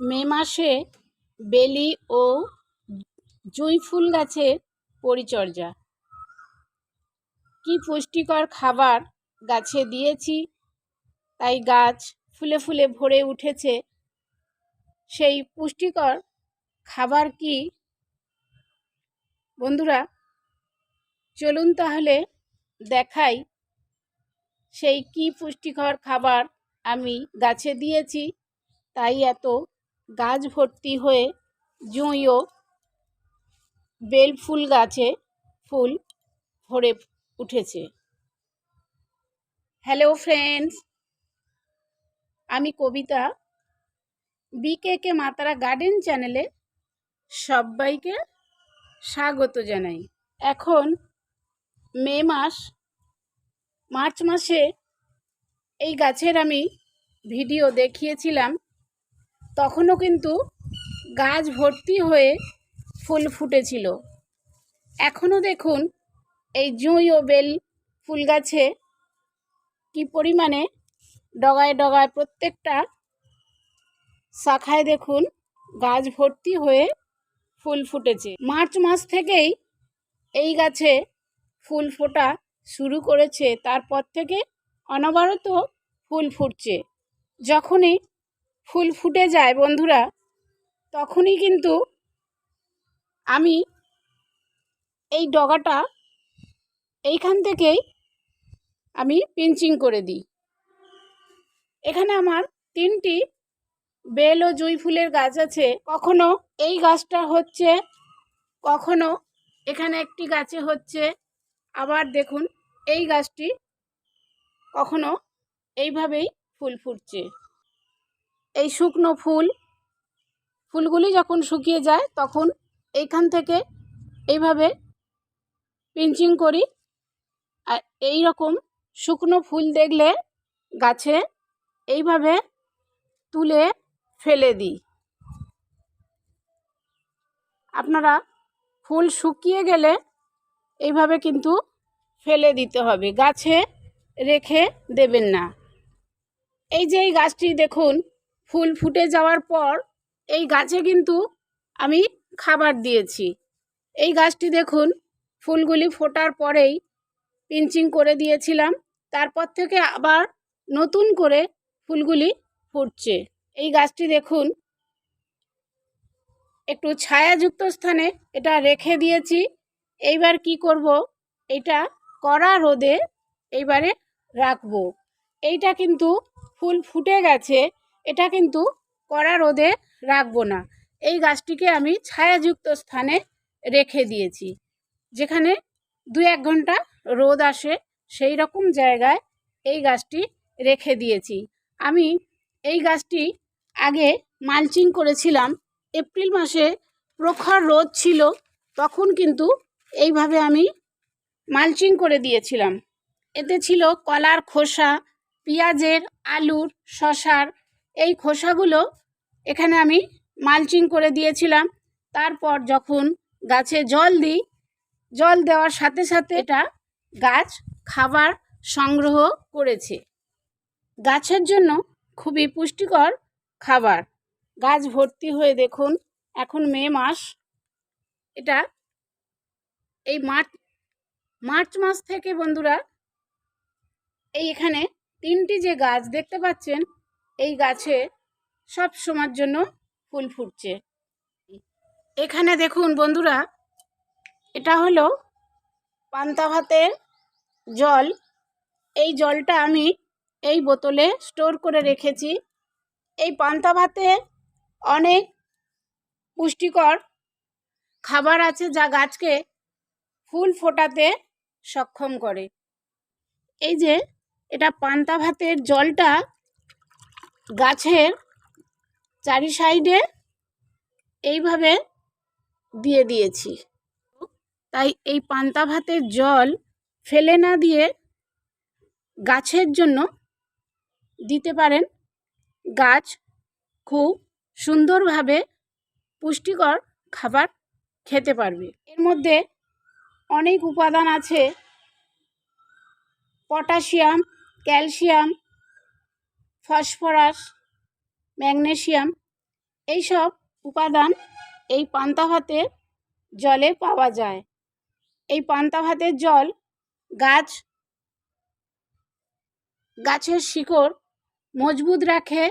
মে মাসে বেলি ও জুঁই ফুল গাছের পরিচর্যা। কি পুষ্টিকর খাবার গাছে দিয়েছি, তাই গাছ ফুলে ফুলে ভরে উঠেছে। সেই পুষ্টিকর খাবার কি? বন্ধুরা, চলুন তাহলে দেখাই সেই কি পুষ্টিকর খাবার আমি গাছে দিয়েছি, তাই এত গাছ ভর্তি হয়ে জুঁইও বেল ফুল গাছে ফুল ভরে উঠেছে। হ্যালো ফ্রেন্ডস আমি কবিতা। বিকে কে মাতারা গার্ডেন চ্যানেলে সবাইকে স্বাগত জানাই। এখন মে মাস, মার্চ মাসে এই গাছের আমি ভিডিও দেখিয়েছিলাম। তখনও কিন্তু গাছ ভর্তি হয়ে ফুল ফুটেছিল। এখনও দেখুন এই জুঁই ও বেল ফুল গাছে কি পরিমাণে ডগায় ডগায় প্রত্যেকটা শাখায় দেখুন গাছ ভর্তি হয়ে ফুল ফুটেছে। মার্চ মাস থেকেই এই গাছে ফুল ফোটা শুরু করেছে। তারপর থেকে অনবরত ফুল ফুটছে। যখনই ফুল ফুটে যায় বন্ধুরা, তখনই কিন্তু আমি এই ডগাটা এইখান থেকেই আমি পিঞ্চিং করে দিই। এখানে আমার তিনটি বেল ও জুঁই ফুলের গাছ আছে। কখনো এই গাছটা হচ্ছে, কখনো এখানে একটি গাছে হচ্ছে। আবার দেখুন, এই গাছটি কখনো এইভাবেই ফুল ফুটছে। এই শুকনো ফুল, ফুলগুলি যখন শুকিয়ে যায় তখন এইখান থেকে এইভাবে পিঞ্চিং করি। আর এই রকম শুকনো ফুল দেখলে গাছে এইভাবে তুলে ফেলে দিই। আপনারা ফুল শুকিয়ে গেলে এইভাবে কিন্তু ফেলে দিতে হবে, গাছে রেখে দেবেন না। এই যে এই গাছটি দেখুন ফুল ফুটে যাওয়ার পর এই গাছে কিন্তু আমি খাবার দিয়েছি। এই গাছটি দেখুন, ফুলগুলি ফোটার পরেই পিঞ্চিং করে দিয়েছিলাম, তারপর থেকে আবার নতুন করে ফুলগুলি ফুটছে। এই গাছটি দেখুন, একটু ছায়াযুক্ত স্থানে এটা রেখে দিয়েছি। এইবার কি করব? এটা কড়া রোদে এইবারে রাখব। এইটা কিন্তু ফুল ফুটে গেছে এটা কিন্তু কড়া রোদে রাখব না। এই গাছটিকে আমি ছায়াযুক্ত স্থানে রেখে দিয়েছি। যেখানে দু এক ঘণ্টা রোদ আসে, সেই রকম জায়গায় এই গাছটি রেখে দিয়েছি। আমি এই গাছটি আগে মালচিং করেছিলাম। এপ্রিল মাসে প্রখর রোদ ছিল, তখন কিন্তু এইভাবে আমি মালচিং করে দিয়েছিলাম। এতে ছিল কলার খোসা, পেঁয়াজের আলুর শশার এই খোসাগুলো এখানে আমি মালচিং করে দিয়েছিলাম। তারপর যখন গাছে জল দিই, জল দেওয়ার সাথে সাথে এটা গাছ খাবার সংগ্রহ করেছে। গাছের জন্য খুবই পুষ্টিকর খাবার। গাছ ভর্তি হয়ে দেখুন, এখন মে মাস। এটা এই মার্চ মার্চ মাস থেকে বন্ধুরা, এই এখানে তিনটি যে গাছ দেখতে পাচ্ছেন এই গাছে সব সময়ের জন্য ফুল ফুটছে। এখানে দেখুন বন্ধুরা, এটা হলো পান্তা ভাতের জল। এই জলটা আমি এই বোতলে স্টোর করে রেখেছি। এই পান্তা ভাতে অনেক পুষ্টিকর খাবার আছে যা গাছকে ফুল ফোটাতে সক্ষম করে। এই যে, এটা পান্তা ভাতের জলটা গাছের চারি সাইডে এইভাবে দিয়ে দিয়েছি। তাই এই পান্তা ভাতের জল ফেলে না দিয়ে গাছের জন্য দিতে পারেন। গাছ খুব সুন্দরভাবে পুষ্টিকর খাবার খেতে পারবে। এর মধ্যে অনেক উপাদান আছে। পটাশিয়াম, ক্যালসিয়াম ফসফরাস ম্যাগনেশিয়াম এই সব উপাদান এই পান্তা ভাতের জলে পাওয়া যায়। এই পান্তা ভাতের জল গাছ, গাছের শিকড় মজবুত রাখে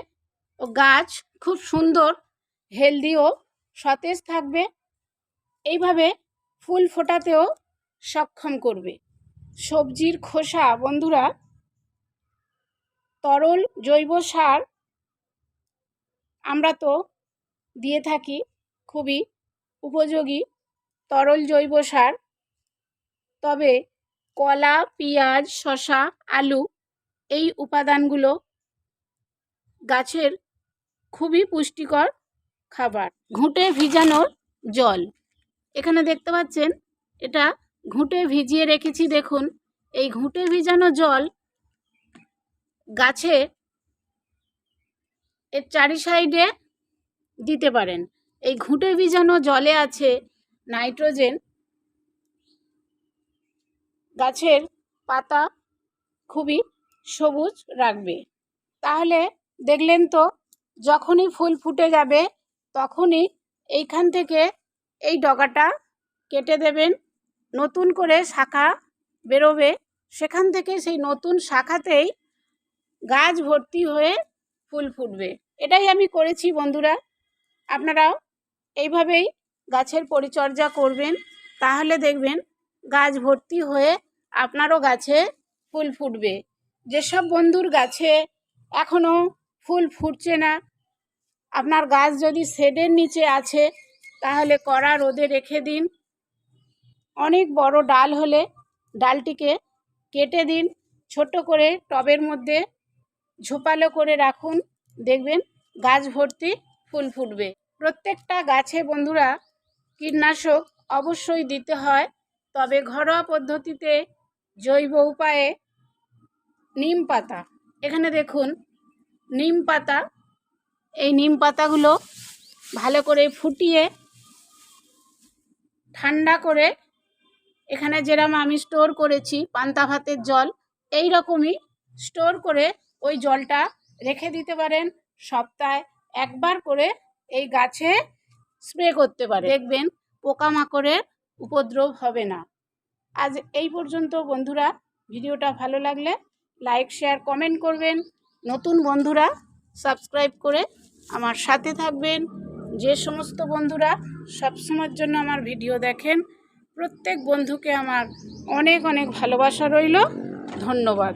ও গাছ খুব সুন্দর, হেলদি ও সতেজ থাকবে। এইভাবে ফুল ফোটাতেও সক্ষম করবে। সবজির খোসা বন্ধুরা তরল জৈব সার আমরা তো দিয়ে থাকি, খুবই উপযোগী তরল জৈব সার। তবে কলা, পেঁয়াজ শশা আলু এই উপাদানগুলো গাছের খুবই পুষ্টিকর খাবার। ঘুঁটে ভিজানোর জল। এখানে দেখতে পাচ্ছেন, এটা ঘুঁটে ভিজিয়ে রেখেছি, দেখুন। এই ঘুঁটে ভিজানো জল গাছে এর চারি সাইডে দিতে পারেন। এই ঘুঁটে ভিজানো জলে আছে নাইট্রোজেন। গাছের পাতা খুবই সবুজ রাখবে। তাহলে দেখলেন তো, যখনই ফুল ফুটে যাবে, তখনই এইখান থেকে এই ডগাটা কেটে দেবেন। নতুন করে শাখা বেরোবে। সেখান থেকে সেই নতুন শাখাতেই গাছ ভর্তি হয়ে ফুল ফুটবে। এটাই আমি করেছি বন্ধুরা। আপনারাও এইভাবেই গাছের পরিচর্যা করবেন। তাহলে দেখবেন গাছ ভর্তি হয়ে আপনারও গাছে ফুল ফুটবে। যেসব বন্ধুর গাছে এখনও ফুল ফুটছে না, আপনার গাছ যদি শেডের নিচে আছে, তাহলে কড়া রোদে রেখে দিন। অনেক বড় ডাল হলে ডালটিকে কেটে দিন। ছোট করে টবের মধ্যে ঝোপালো করে রাখুন। দেখবেন গাছ ভর্তি ফুল ফুটবে। প্রত্যেকটা গাছে বন্ধুরা কীটনাশক অবশ্যই দিতে হয়। তবে ঘরোয়া পদ্ধতিতে জৈব উপায়ে নিম পাতা। এখানে দেখুন, নিম পাতা, এই নিম পাতাগুলো ভালো করে ফুটিয়ে ঠান্ডা করে এখানে যেরকম আমি স্টোর করেছি পান্তা ভাতের জল এই রকমই স্টোর করে ওই জলটা রেখে দিতে পারেন। সপ্তাহে একবার করে এই গাছে স্প্রে করতে পারে দেখবেন পোকামাকড়ের উপদ্রব হবে না। আজ এই পর্যন্ত বন্ধুরা, ভিডিওটা ভালো লাগলে লাইক শেয়ার কমেন্ট করবেন। নতুন বন্ধুরা সাবস্ক্রাইব করে আমার সাথে থাকবেন। যে সমস্ত বন্ধুরা সবসময়ের জন্য আমার ভিডিও দেখেন, প্রত্যেক বন্ধুকে আমার অনেক অনেক ভালোবাসা রইল। ধন্যবাদ।